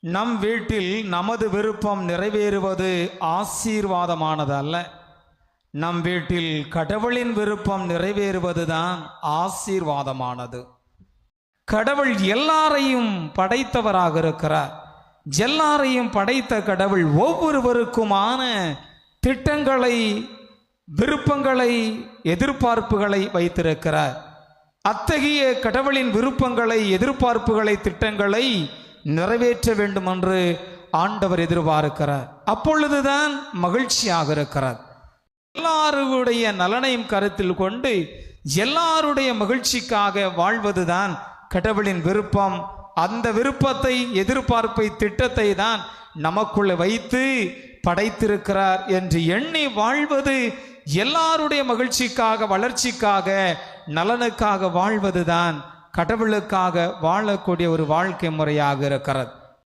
நம் வீட்டில் நமது விருப்பம் நிறைவேறுவது ஆசீர்வாதமானது அல்ல நம் வீட்டில் கடவுளின் விருப்பம் நிறைவேறுவதுதான் ஆசீர்வாதமானது. கடவுள் எல்லாரையும் படைத்தவராக இருக்கிறார். எல்லாரையும் படைத்த கடவுள் ஒவ்வொருவருக்குமான திட்டங்களை விருப்பங்களை எதிர்பார்ப்புகளை வைத்திருக்கிறார். அத்தகைய கடவுளின் விருப்பங்களை எதிர்பார்ப்புகளை திட்டங்களை நிறைவேற்ற வேண்டும் என்று ஆண்டவர் எதிர்பார்க்கிறார். அப்பொழுதுதான் மகிழ்ச்சியாக இருக்கிறார். எல்லாருடைய நலனையும் கருத்தில் கொண்டு எல்லாருடைய மகிழ்ச்சிக்காக வாழ்வதுதான் கடவுளின் விருப்பம். அந்த விருப்பத்தை எதிர்பார்ப்பை திட்டத்தை தான் நமக்குள்ளே வைத்து படைத்திருக்கிறார் என்று எண்ணி வாழ்வது எல்லாருடைய மகிழ்ச்சிக்காக வளர்ச்சிக்காக நலனுக்காக வாழ்வதுதான் கடவுளுக்காக வாழக்கூடிய ஒரு வாழ்க்கை முறையாக இருக்கிறது.